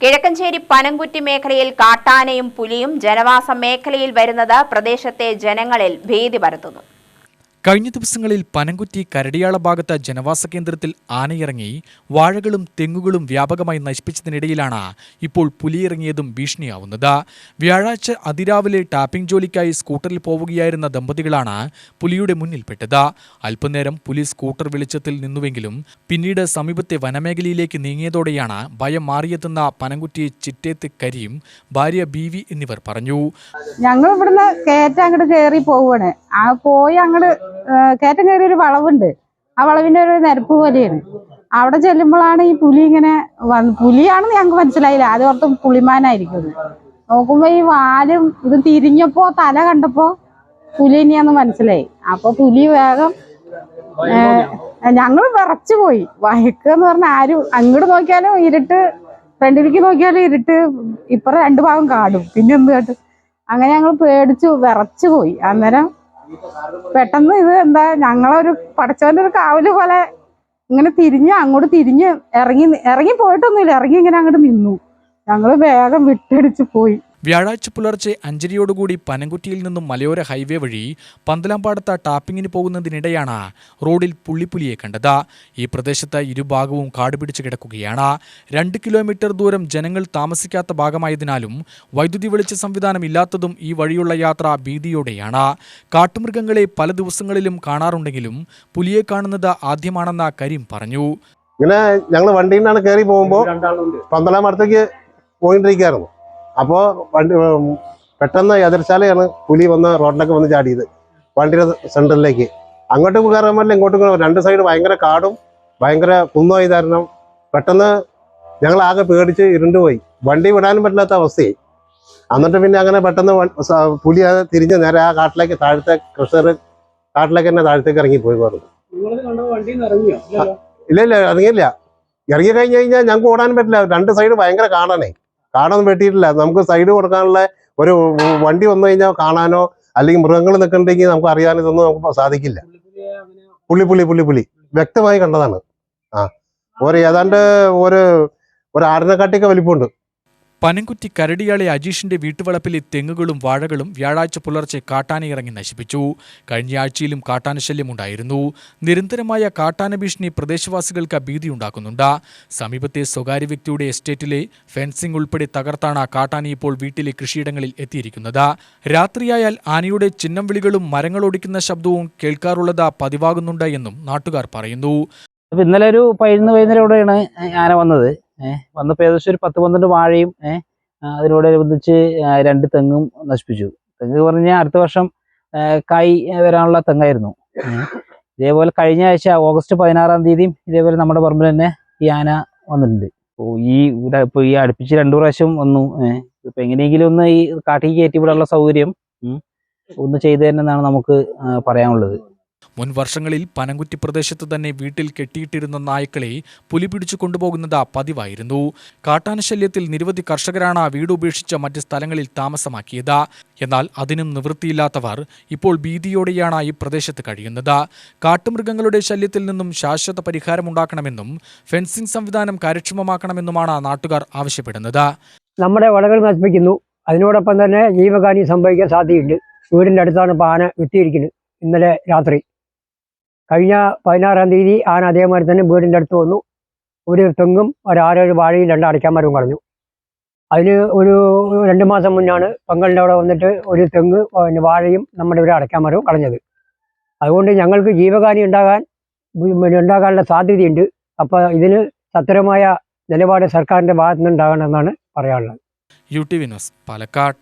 കിഴക്കഞ്ചേരി പനംകുറ്റി മേഖലയിൽ കാട്ടാനയും പുലിയും ജനവാസ മേഖലയിൽ വരുന്നത് പ്രദേശത്തെ ജനങ്ങളിൽ ഭീതി പരത്തുന്നു. കഴിഞ്ഞ ദിവസങ്ങളിൽ പനംകുറ്റി കരടിയാള ഭാഗത്ത് ജനവാസ കേന്ദ്രത്തിൽ ആനയിറങ്ങി വാഴകളും തെങ്ങുകളും വ്യാപകമായി നശിപ്പിച്ചതിനിടയിലാണ് ഇപ്പോൾ പുലിയിറങ്ങിയതും ഭീഷണിയാവുന്നത്. വ്യാഴാഴ്ച അതിരാവിലെ ടാപ്പിംഗ് ജോലിക്കായി സ്കൂട്ടറിൽ പോവുകയായിരുന്ന ദമ്പതികളാണ് പുലിയുടെ മുന്നിൽപ്പെട്ടത്. അല്പനേരം പുലി സ്കൂട്ടർ വെളിച്ചത്തിൽ നിന്നുവെങ്കിലും പിന്നീട് സമീപത്തെ വനമേഖലയിലേക്ക് നീങ്ങിയതോടെയാണ് ഭയം മാറിയെത്തുന്ന പനംകുറ്റി ചിറ്റേത്ത് കരിയും ഭാര്യ ബി വി എന്നിവർ പറഞ്ഞു. ഞങ്ങൾ ഇവിടുന്ന് കയറി പോവാണ്. ആ പോയി അങ്ങോട്ട് കയറ്റം കയറി ഒരു വളവുണ്ട്. ആ വളവിന്റെ ഒരു നിരപ്പ് പോലെയാണ്. അവിടെ ചെല്ലുമ്പോഴാണ് ഈ പുലി ഇങ്ങനെ വന്ന് പുലിയാണെന്ന് ഞങ്ങൾക്ക് മനസ്സിലായില്ല. ആദ്യം ഓർത്തും പുളിമാനായിരിക്കും നോക്കുമ്പോ ഈ വാലും ഇത് തിരിഞ്ഞപ്പോ തല കണ്ടപ്പോ പുലി ഇനിയാന്ന് മനസ്സിലായി. അപ്പൊ പുലി വേഗം ഞങ്ങൾ വിറച്ചു പോയി. വയക്ക് എന്ന് പറഞ്ഞാൽ ആരും അങ്ങോട്ട് നോക്കിയാലും ഇരുട്ട് ഫ്രണ്ടിലേക്ക് നോക്കിയാലും ഇരുട്ട് ഇപ്പറ രണ്ടു ഭാഗം കാടും. പിന്നെ എന്ത് കേട്ട്? അങ്ങനെ ഞങ്ങൾ പേടിച്ചു വിറച്ചു പോയി. അന്നേരം പെട്ടെന്ന് ഇത് എന്താ ഞങ്ങളൊരു പടച്ചവന്റെ ഒരു കാവൽ പോലെ ഇങ്ങനെ തിരിഞ്ഞ് അങ്ങോട്ട് തിരിഞ്ഞ് ഇറങ്ങി ഇറങ്ങി പോയിട്ടൊന്നുമില്ല. ഇറങ്ങി ഇങ്ങനെ അങ്ങോട്ട് നിന്നു. ഞങ്ങൾ വേഗം വിട്ടടിച്ച് പോയി. വ്യാഴാഴ്ച പുലർച്ചെ അഞ്ചരിയോടുകൂടി പനംകുറ്റിയിൽ നിന്നും മലയോര ഹൈവേ വഴി പന്തലാംപാടത്ത ടാപ്പിങ്ങിന് പോകുന്നതിനിടെയാണ് റോഡിൽ പുള്ളിപ്പുലിയെ കണ്ടത്. ഈ പ്രദേശത്ത് ഇരുഭാഗവും കാടുപിടിച്ച് കിടക്കുകയാണ്. രണ്ട് കിലോമീറ്റർ ദൂരം ജനങ്ങൾ താമസിക്കാത്ത ഭാഗമായതിനാലും വൈദ്യുതി വെളിച്ച സംവിധാനം ഇല്ലാത്തതും ഈ വഴിയുള്ള യാത്ര ഭീതിയോടെയാണ്. കാട്ടുമൃഗങ്ങളെ പല ദിവസങ്ങളിലും കാണാറുണ്ടെങ്കിലും പുലിയെ കാണുന്നത് ആദ്യമാണെന്ന കരീം പറഞ്ഞു. ഇങ്ങനെ ഞങ്ങൾ വണ്ടിയിൽ നിന്നാണ് കയറി പോകുമ്പോൾ പന്തളം അടുത്തേക്ക് പോയിട്ടിരിക്കുകയായിരുന്നു അപ്പോൾ വണ്ടി പെട്ടെന്ന് എതിർശാലയാണ് പുലി വന്ന് റോഡിലൊക്കെ വന്ന് ചാടിയത്. വണ്ടിയുടെ സെന്ററിലേക്ക്. അങ്ങോട്ട് കയറാൻ പറ്റില്ല ഇങ്ങോട്ടും കയറാൻ രണ്ട് സൈഡ് ഭയങ്കര കാടും ഭയങ്കര കുന്നുമായി കാരണം പെട്ടെന്ന് ഞങ്ങൾ ആകെ പേടിച്ച് ഇരുണ്ടുപോയി വണ്ടി വിടാനും പറ്റില്ലാത്ത അവസ്ഥയായി. എന്നിട്ട് പിന്നെ അങ്ങനെ പെട്ടെന്ന് പുലി അത് തിരിഞ്ഞ് നേരെ ആ കാട്ടിലേക്ക് താഴത്തെ കൃഷർ കാട്ടിലേക്ക് തന്നെ താഴത്തേക്ക് ഇറങ്ങി പോയി പറഞ്ഞു. ഇല്ല ഇല്ല ഇറങ്ങിയില്ല. ഇറങ്ങി കഴിഞ്ഞ് കഴിഞ്ഞാൽ ഞങ്ങൾക്ക് ഓടാൻ പറ്റില്ല. രണ്ട് സൈഡ് ഭയങ്കര കാണാനേ കാണാൻ പറ്റിയിട്ടില്ല. നമുക്ക് സൈഡ് കൊടുക്കാനുള്ള ഒരു വണ്ടി വന്നു കഴിഞ്ഞാൽ കാണാനോ അല്ലെങ്കിൽ മൃഗങ്ങൾ നിൽക്കണ്ടെങ്കിൽ നമുക്ക് അറിയാനോ ഇതൊന്നും നമുക്ക് സാധിക്കില്ല. പുള്ളി പുള്ളി പുള്ളി പുള്ളി. വ്യക്തമായി കണ്ടതാണ്. ആ. ഒരു ഏതാണ്ട് ഒരു ഒരു ആടിനെക്കാട്ടിയൊക്കെ വലിപ്പമുണ്ട്. പനംകുറ്റി കരടിയാളെ അജീഷിന്റെ വീട്ടുവളപ്പിലെ തെങ്ങുകളും വാഴകളും വ്യാഴാഴ്ച പുലർച്ചെ കാട്ടാനയിറങ്ങി നശിപ്പിച്ചു. കഴിഞ്ഞ ആഴ്ചയിലും കാട്ടാന ശല്യമുണ്ടായിരുന്നു നിരന്തരമായ കാട്ടാന ഭീഷണി പ്രദേശവാസികൾക്ക് ഭീതിയുണ്ടാക്കുന്നുണ്ട് സമീപത്തെ സ്വകാര്യ വ്യക്തിയുടെ എസ്റ്റേറ്റിലെ ഫെൻസിംഗ് ഉൾപ്പെടെ തകർത്താണ് കാട്ടാന ഇപ്പോൾ വീട്ടിലെ കൃഷിയിടങ്ങളിൽ എത്തിയിരിക്കുന്നത്. രാത്രിയായാൽ ആനയുടെ ചിഹ്നം വിളികളും മരങ്ങളൊടിക്കുന്ന ശബ്ദവും കേൾക്കാറുള്ളത് പതിവാകുന്നുണ്ട് എന്നും നാട്ടുകാർ പറയുന്നു. ഇന്നലെ ഒരു പതിനൊന്ന് വൈകുന്നേരത്തോടെയാണ് ആന വന്നത്. ഏഹ് വന്നപ്പോൾ ഏകദേശം ഒരു പത്ത് പന്ത്രണ്ട് വാഴയും ഏഹ് അതിനോടനുബന്ധിച്ച് രണ്ട് തെങ്ങും നശിപ്പിച്ചു. തെങ്ങ് പറഞ്ഞാൽ അടുത്ത വർഷം കായ് വരാനുള്ള തെങ്ങായിരുന്നു. ഇതേപോലെ കഴിഞ്ഞ ആഴ്ച ഓഗസ്റ്റ് പതിനാറാം തീയതിയും ഇതേപോലെ നമ്മുടെ പറമ്പിൽ തന്നെ ഈ ആന വന്നിട്ടുണ്ട്. അപ്പോൾ ഈ ഇപ്പോൾ ഈ അടുപ്പിച്ച് രണ്ടു പ്രാവശ്യം വന്നു ഏഹ് ഇപ്പൊ എങ്ങനെയെങ്കിലും ഒന്ന് ഈ കാട്ടിൽ കയറ്റി വിടാനുള്ള സൗകര്യം ഒന്ന് ചെയ്തു തരുന്നതാണ് നമുക്ക് പറയാനുള്ളത്. മുൻ വർഷങ്ങളിൽ പനങ്കുറ്റി പ്രദേശത്ത് തന്നെ വീട്ടിൽ കെട്ടിയിട്ടിരുന്ന നായ്ക്കളെ പുലി പിടിച്ചു കൊണ്ടുപോകുന്നത് പതിവായിരുന്നു. കാട്ടാനശല്യത്തിൽ നിരവധി കർഷകരാണ് വീട് ഉപേക്ഷിച്ച മറ്റ് സ്ഥലങ്ങളിൽ താമസമാക്കിയത്. എന്നാൽ അതിനും നിവൃത്തിയില്ലാത്തവർ ഇപ്പോൾ ഭീതിയോടെയാണ് ഈ പ്രദേശത്ത് കഴിയുന്നത്. കാട്ടുമൃഗങ്ങളുടെ ശല്യത്തിൽ നിന്നും ശാശ്വത പരിഹാരമുണ്ടാക്കണമെന്നും ഫെൻസിംഗ് സംവിധാനം കാര്യക്ഷമമാക്കണമെന്നുമാണ് നാട്ടുകാർ ആവശ്യപ്പെടുന്നത്. നമ്മുടെ വളകൾ നശിപ്പിക്കുന്നു. അതിനോടൊപ്പം തന്നെ ജീവഹാനി സംഭവിക്കാൻ സാധ്യതയുണ്ട്. വീടിന്റെ അടുത്താണ് പാന എത്തിയിരിക്കുന്നത് ഇന്നലെ രാത്രി. കഴിഞ്ഞ പതിനാറാം തീയതി ആന അതേമാതിരി തന്നെ വീടിന്റെ അടുത്ത് വന്നു. ഒരു തെങ്ങും ഒരു ആറേഴ് വാഴയും രണ്ട് അടയ്ക്കാമരവും കളഞ്ഞു. അതിന് ഒരു രണ്ട് മാസം മുന്നാണ് പങ്കളിന്റെ അവിടെ വന്നിട്ട് ഒരു തെങ്ങ് പിന്നെ വാഴയും നമ്മുടെ ഒരു അടയ്ക്കാമരവും കളഞ്ഞത്. അതുകൊണ്ട് ഞങ്ങൾക്ക് ജീവഹാനി ഉണ്ടാകാൻ പിന്നെ ഉണ്ടാകാനുള്ള സാധ്യതയുണ്ട്. അപ്പോൾ ഇതിന് സത്വരമായ നിലപാട് സർക്കാരിന്റെ ഭാഗത്തുനിന്നുണ്ടാകണമെന്നാണ് പറയാനുള്ളത്. U T Vinos Palakkad.